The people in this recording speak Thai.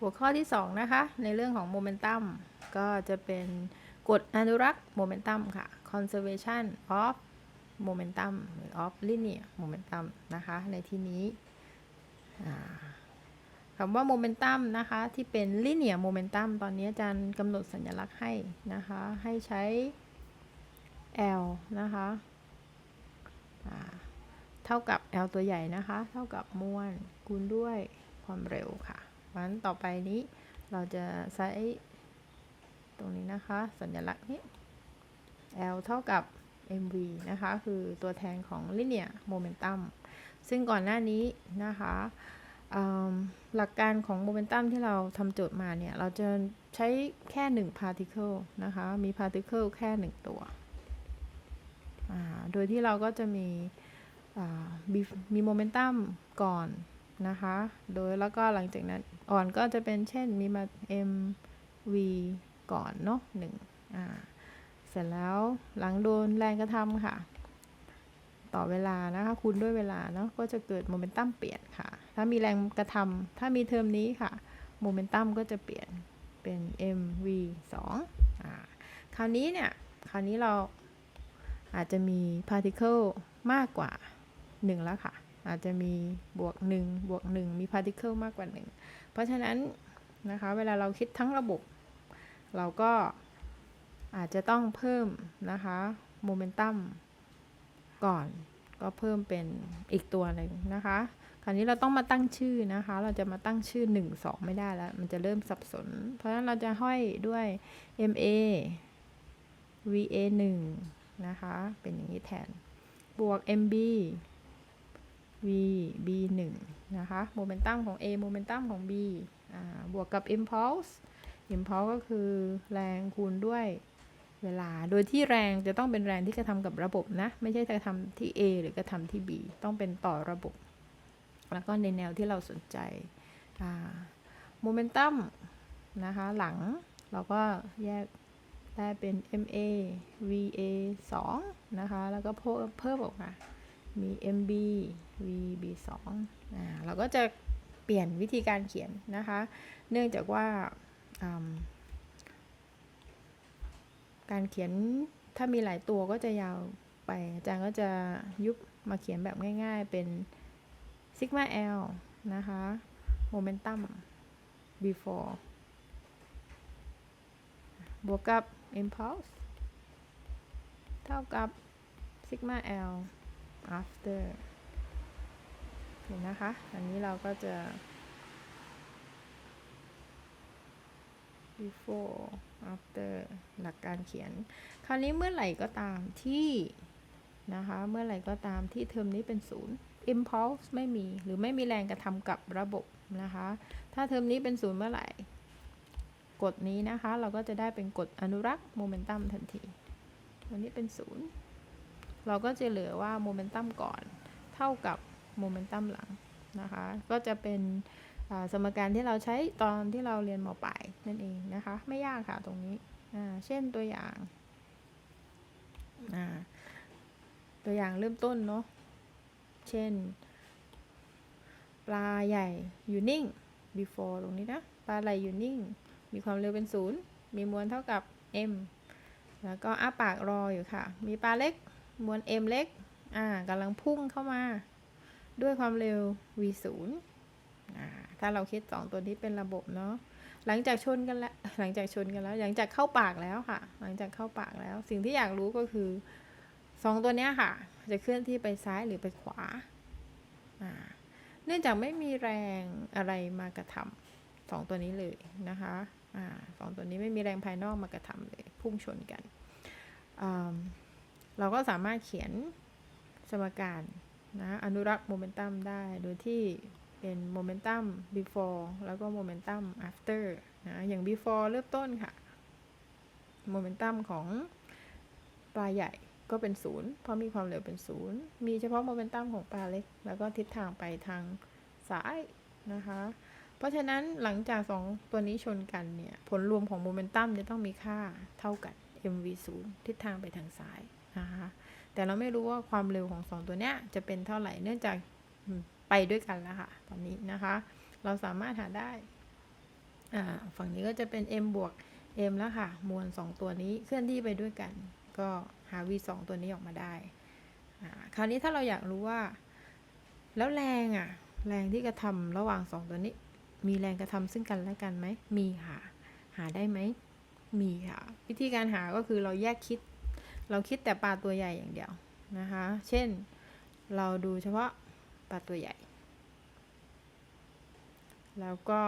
หัวข้อที่ 2 นะคะ ในเรื่องของโมเมนตัมก็จะเป็นกฎอนุรักษ์โมเมนตัมค่ะ conservation of momentum หรือ of linear momentum นะคะ ในที่นี้คำว่าโมเมนตัมนะคะ ที่เป็น linear momentum ตอนนี้อาจารย์กำหนดสัญลักษณ์ให้นะคะ ให้ใช้ L นะคะเท่ากับ L ตัวใหญ่นะคะ เท่ากับมวลคูณด้วยความเร็วค่ะ พราะฉะนั้นต่อไปนี้เราจะใช้ตรงนี้นะคะ สัญลักษณ์นี้ L เท่ากับ mv นะคะ คือตัวแทนของ linear momentum ซึ่งก่อนหน้านี้นะคะหลักการของ momentum ที่เราทำโจทย์มาเนี่ย เราจะใช้แค่ 1 particle นะคะ มี particle แค่ 1 ตัว โดยที่เราก็จะมีมีมีโมเมนตัมก่อน นะคะ โดยแล้วก็หลังจากนั้นอ่อนก็จะเป็นเช่นมีมา m v ก่อนเนาะหนึ่งอ่า เสร็จแล้วหลังโดนแรงกระทำค่ะ ต่อเวลานะคะคูณด้วยเวลาเนาะก็จะเกิดโมเมนตัมเปลี่ยนค่ะ ถ้ามีแรงกระทำถ้ามีเทอมนี้ค่ะโมเมนตัมก็จะเปลี่ยนเป็น m v 2อ่าคราวนี้เนี่ยคราวนี้เราอาจจะมี particle มากกว่า 1 แล้วค่ะ อาจจะมีบวก1บวก1มี particle มากกว่า 1 เพราะฉะนั้นนะคะเวลาเราคิดทั้งระบบ เราก็อาจจะต้องเพิ่มนะคะโมเมนตัมก่อนก็เพิ่มเป็นอีกตัวหนึ่งนะคะ คราวนี้เราต้องมาตั้งชื่อนะคะ เราจะมาตั้งชื่อ 1 2 ไม่ได้แล้ว มันจะเริ่มสับสน เพราะฉะนั้นเราจะห้อยด้วย MA VA 1นะคะ เป็นอย่างนี้แทน บวก MB V B 1นะคะโมเมนตัมของ A โมเมนตัมของ B อบวกกับ impulse impulse ก็คือแรงคูณด้วยเวลา โดยที่แรงจะต้องเป็นแรงที่กระทำกับระบบนะ ไม่ใช่กระทำที่ A หรือกระทำที่ B ต้องเป็นต่อระบบ แล้วก็ในแนวที่เราสนใจโมเมนตัมนะคะ หลังเราก็แยกได้เป็น MA VA 2 นะคะ แล้วก็เพิ่มออกมา มี MB VB 2 อ่าเราก็จะเปลี่ยนวิธีการเขียนนะคะ เนื่องจากว่าการเขียนถ้ามีหลายตัวก็จะยาวไป อาจารย์ก็จะยุบมาเขียนแบบง่ายๆ เป็น sigma L นะคะ momentum before บวกกับ impulse เท่ากับ sigma L after เห็นนะคะ อันนี้เราก็จะ before after หลักการเขียน คราวนี้เมื่อไหร่ก็ตามที่นะคะ เมื่อไหร่ก็ตามที่เทอมนี้เป็นศูนย์ impulse ไม่มี หรือไม่มีแรงกระทำกับระบบนะคะ ถ้าเทอมนี้เป็นศูนย์เมื่อไหร่ กฎนี้นะคะ เราก็จะได้เป็นกฎอนุรักษ์โมเมนตัมทันที วันนี้เป็นศูนย์ เราก็จะเหลือว่าโมเมนตัมก่อนเท่ากับโมเมนตัมหลังนะคะ ก็จะเป็นสมการที่เราใช้ตอนที่เราเรียนมปลายนั่นเองนะคะ ไม่ยากค่ะตรงนี้ เช่นตัวอย่าง ตัวอย่างเริ่มต้นเนาะ เช่น ปลาใหญ่อยู่นิ่ง before ตรงนี้นะ ปลาไหลอยู่นิ่ง มีความเร็วเป็นศูนย์มีมวลเท่ากับ m แล้วก็อ้าปากรออยู่ค่ะ มีปลาเล็ก มวล m เล็ก อ่ากำลังพุ่งเข้ามา ด้วยความเร็ว v 0อ่าถ้าเราคิด2ตัวนี้เป็นระบบเนาะ หลังจากชนกันแล้ว หลังจากชนกันแล้ว หลังจากเข้าปากแล้วค่ะ หลังจากเข้าปากแล้ว สิ่งที่อยากรู้ก็คือ2ตัวเนี้ยค่ะ จะเคลื่อนที่ไปซ้ายหรือไปขวา อ่า เนื่องจากไม่มีแรงอะไรมากระทำสองตัวนี้เลยนะคะ อ่าสองตัวนี้ไม่มีแรงภายนอกมากระทำเลย พุ่งชนกันอ่า เราก็สามารถเขียนสมการนะอนุรักษ์โมเมนตัมได้โดยที่เป็นโมเมนตัม before แล้วก็โมเมนตัม after นะอย่าง before เริ่มต้นค่ะโมเมนตัมของปลาใหญ่ก็เป็นศูนย์เพราะมีความเร็วเป็นศูนย์มีเฉพาะโมเมนตัมของปลาเล็ก แล้วก็ทิศทางไปทางซ้ายนะคะ เพราะฉะนั้นหลังจากสองตัวนี้ชนกันเนี่ย ผลรวมของโมเมนตัมจะต้องมีค่าเท่ากัน mv 0ทิศทางไปทางซ้าย นะคะ แต่เราไม่รู้ว่าความเร็วของสองตัวเนี้ยจะเป็นเท่าไหร่เนื่องจากไปด้วยกันแล้วค่ะ ตอนนี้นะคะ เราสามารถหาได้ ฝั่งนี้ก็จะเป็น m บวก m แล้วค่ะ มวล 2 ตัวนี้เคลื่อนที่ไปด้วยกัน ก็หา v 2ตัวนี้ออกมาได้ คราวนี้ถ้าเราอยากรู้ว่า แล้วแรงอะ แรงที่กระทำระหว่าง 2 ตัวนี้ มีแรงกระทำซึ่งกันและกันไหม มีค่ะ หาได้ไหม มีค่ะ วิธีการหาก็คือเราแยกคิด เราคิดแต่ปลาตัวใหญ่อย่างเดียวนะคะ เช่น เราดูเฉพาะปลาตัวใหญ่ แล้วก็